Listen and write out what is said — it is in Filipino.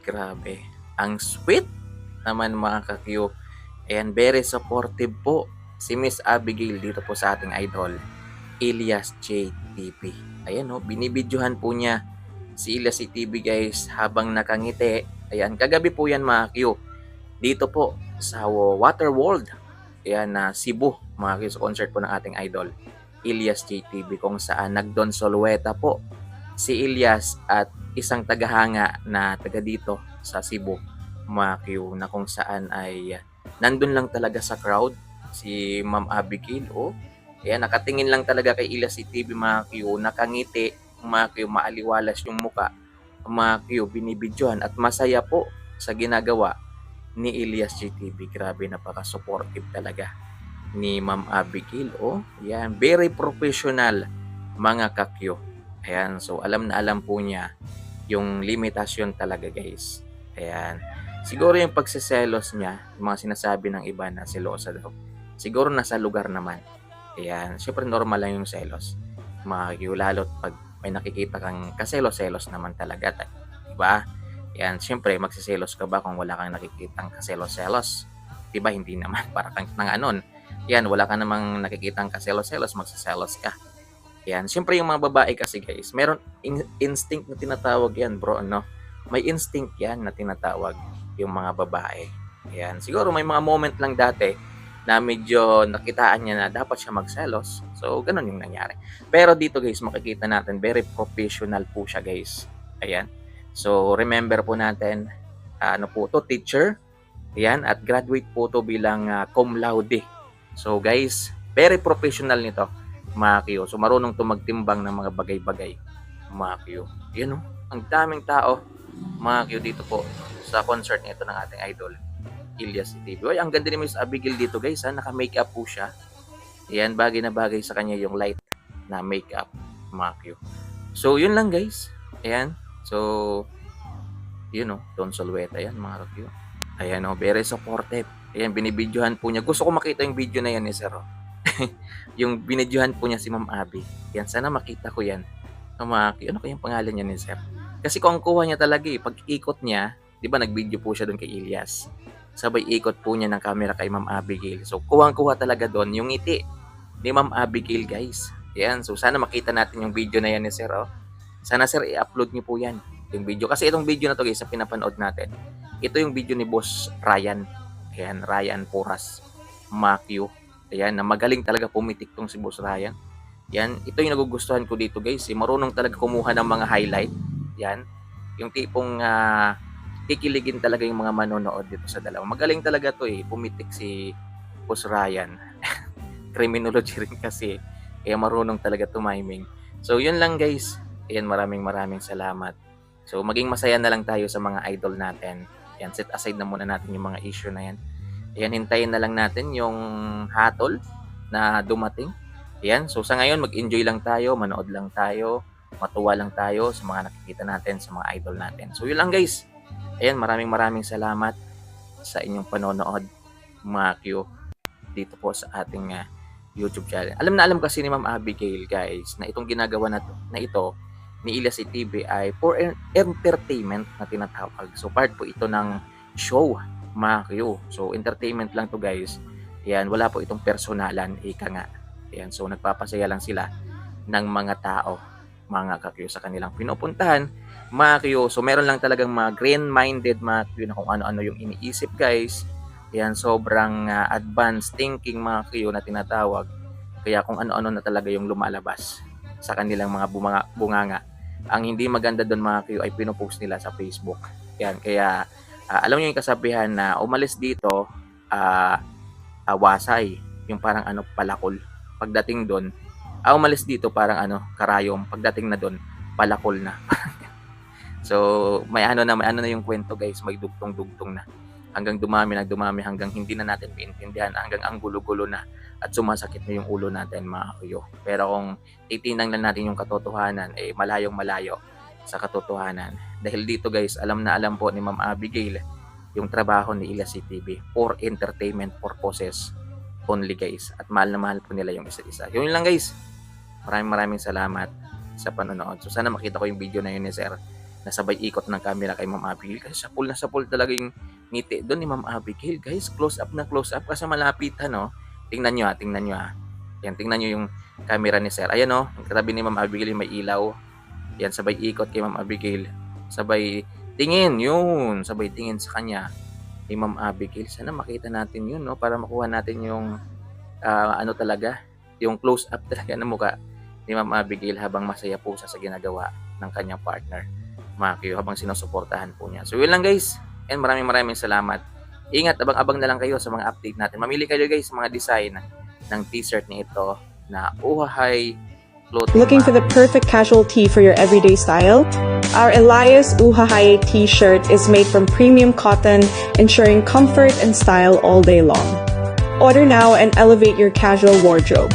Grabe. Ang sweet naman mga. And very supportive po si Miss Abigail dito po sa ating idol, Elias JTV. Ayan o, binibidyohan po niya si Elias JTV guys habang nakangiti. Ayan, kagabi po yan mga kakyo. Dito po sa Water World. Ayan na Cebu, mga kakyo, sa concert po ng ating idol, Elias JTV kung saan nagdon solueta po si Elias at isang tagahanga na taga dito sa Cebu, Q, na kung saan ay nandun lang talaga sa crowd si Ma'am Abigail. Oh, ayan, nakatingin lang talaga kay Elias si TV, Q, nakangiti, Q, maaliwalas yung muka, Q, binibidyohan at masaya po sa ginagawa ni Elias GTV. Grabe, napaka-supportive talaga ni Ma'am Abigail. Oh, yan, very professional mga kakyo. Ayan, so alam na alam po niya yung limitasyon talaga guys. Ayan. Siguro yung pagsiselos niya, yung mga sinasabi ng iba na selosa daw. Siguro nasa lugar naman. Ayan. Siyempre normal lang yung selos. Lalo't pag may nakikita kang kaselos-selos naman talaga. Diba? Ayan. Siyempre magsiselos ka ba kung wala kang nakikitang kaselos-selos? Diba? Hindi naman. Para kang nanganon. Yan, wala ka namang nakikitang kaselos-selos, magsiselos ka. Yan. Siyempre yung mga babae kasi guys, meron in- instinct na tinatawag yan bro, ano? May instinct yan na tinatawag yung mga babae. Yan. Siguro may mga moment lang dati na medyo nakitaan niya na dapat siya magselos. So, ganun yung nangyari. Pero dito guys, makikita natin, very professional po siya guys. Ayan. So, remember po natin, ano po to, teacher. Ayan. At graduate po to bilang uh, cum laude. So, guys, very professional nito Q. So marunong to magtimbang ng mga bagay-bagay Q. Yan oh, ang daming tao Q dito po sa concert nito ng ating idol Ilyas TV. Ay, ang ganda ni Miss Abigail dito guys ha, naka-makeup po siya. Yan, bagay na bagay sa kanya yung light na makeup Q. So yun lang guys. Ayan. So yun oh, Don Solweta yan mga Q. Ayan oh, very supportive. Ayan, binibidyohan po niya. Gusto ko makita yung video na yan ni Sir. Oh yung binidyohan po niya si Ma'am Abby. Yan, sana makita ko yan. Maki, ano kayang pangalan niya ni Sir? Kasi kung kuha niya talaga eh, pag ikot niya, di ba nag-video po siya doon kay Ilyas. Sabay ikot po niya ng camera kay Ma'am Abigail. So, kuwang-kuha talaga doon yung ngiti ni Ma'am Abigail, guys. Yan, so sana makita natin yung video na yan ni Sir. Oh. Sana Sir, i-upload niyo po yan, yung video. Kasi itong video na to guys, sa pinapanood natin, ito yung video ni Boss Ryan. Ayan, Ryan Puras. Makyo. Ayan, na magaling talaga pumitik tong si Boss Ryan. Yan, ito yung nagugustuhan ko dito guys. Eh, marunong talaga kumuha ng mga highlight. Yan, yung tipong uh, kikiligin talaga yung mga manonood dito sa dalawa. Magaling talaga to eh, pumitik si Boss Ryan. Criminology rin kasi. Kaya marunong talaga tumiming. So yun lang guys. Ayan, maraming maraming salamat. So maging masaya na lang tayo sa mga idol natin. Yan, set aside na muna natin yung mga issue na yan. Ayan, hintayin na lang natin yung hatol na dumating. Ayan, so sa ngayon, mag-enjoy lang tayo, manood lang tayo, matuwa lang tayo sa mga nakikita natin, sa mga idol natin. So yun lang guys. Ayan, maraming maraming salamat sa inyong panonood, mga Q, dito po sa ating uh, YouTube channel. Alam na alam kasi ni Ma'am Abigail, guys, na itong ginagawa na, to, na ito ni Ila TV ay for entertainment na tinatawag. So part po ito ng show mga So, entertainment lang to guys. Yan, wala po itong personalan, ika nga. Yan, so nagpapasaya lang sila ng mga tao, mga kakyo sa kanilang pinupuntahan. Mga so meron lang talagang mga green-minded mga kakyo na kung ano-ano yung iniisip guys. Yan, sobrang uh, advanced thinking mga kakyo na tinatawag. Kaya kung ano-ano na talaga yung lumalabas sa kanilang mga bumanga, bunganga. Ang hindi maganda doon mga kakyo ay pinupost nila sa Facebook. Yan, kaya uh, alam niyo yung kasabihan na umalis dito uh, uh, wasay yung parang ano palakol. Pagdating doon uh, umalis dito parang ano karayom. Pagdating na doon palakol na. So may ano na may ano na yung kwento guys. May dugtong dugtong na. Hanggang dumami na dumami hanggang hindi na natin maintindihan hanggang ang gulo-gulo na at sumasakit na yung ulo natin mga kuyo pero kung titingnan lang natin yung katotohanan eh malayong malayo sa katotohanan. Dahil dito guys, alam na alam po ni Ma'am Abigail yung trabaho ni Ila CTV for entertainment purposes only guys. At mahal na mahal po nila yung isa't isa. Yun lang guys. Maraming maraming salamat sa panonood. So sana makita ko yung video na yun ni Sir. nasabay ikot ng camera kay Ma'am Abigail kasi sapul na sapul talaga yung ngiti doon ni Ma'am Abigail guys close up na close up kasi malapit ano tingnan nyo ha tingnan nyo ha yan tingnan nyo yung camera ni sir ayan o ang katabi ni Ma'am Abigail yung may ilaw yan sabay ikot kay Ma'am Abigail sabay tingin yun sabay tingin sa kanya ni Ma'am Abigail sana makita natin yun no para makuha natin yung ah, ano talaga yung close up talaga ng mukha ni Ma'am Abigail habang masaya po sa ginagawa ng kanyang partner Makio habang sinusuportahan po niya. So yun lang guys. And maraming maraming salamat. Ingat, abang-abang na lang kayo sa mga update natin. Mamili kayo guys sa mga design ng t-shirt ni ito na Uhahay Looking for the perfect casual tee for your everyday style? Our Elias Uhahaye t-shirt is made from premium cotton, ensuring comfort and style all day long. Order now and elevate your casual wardrobe.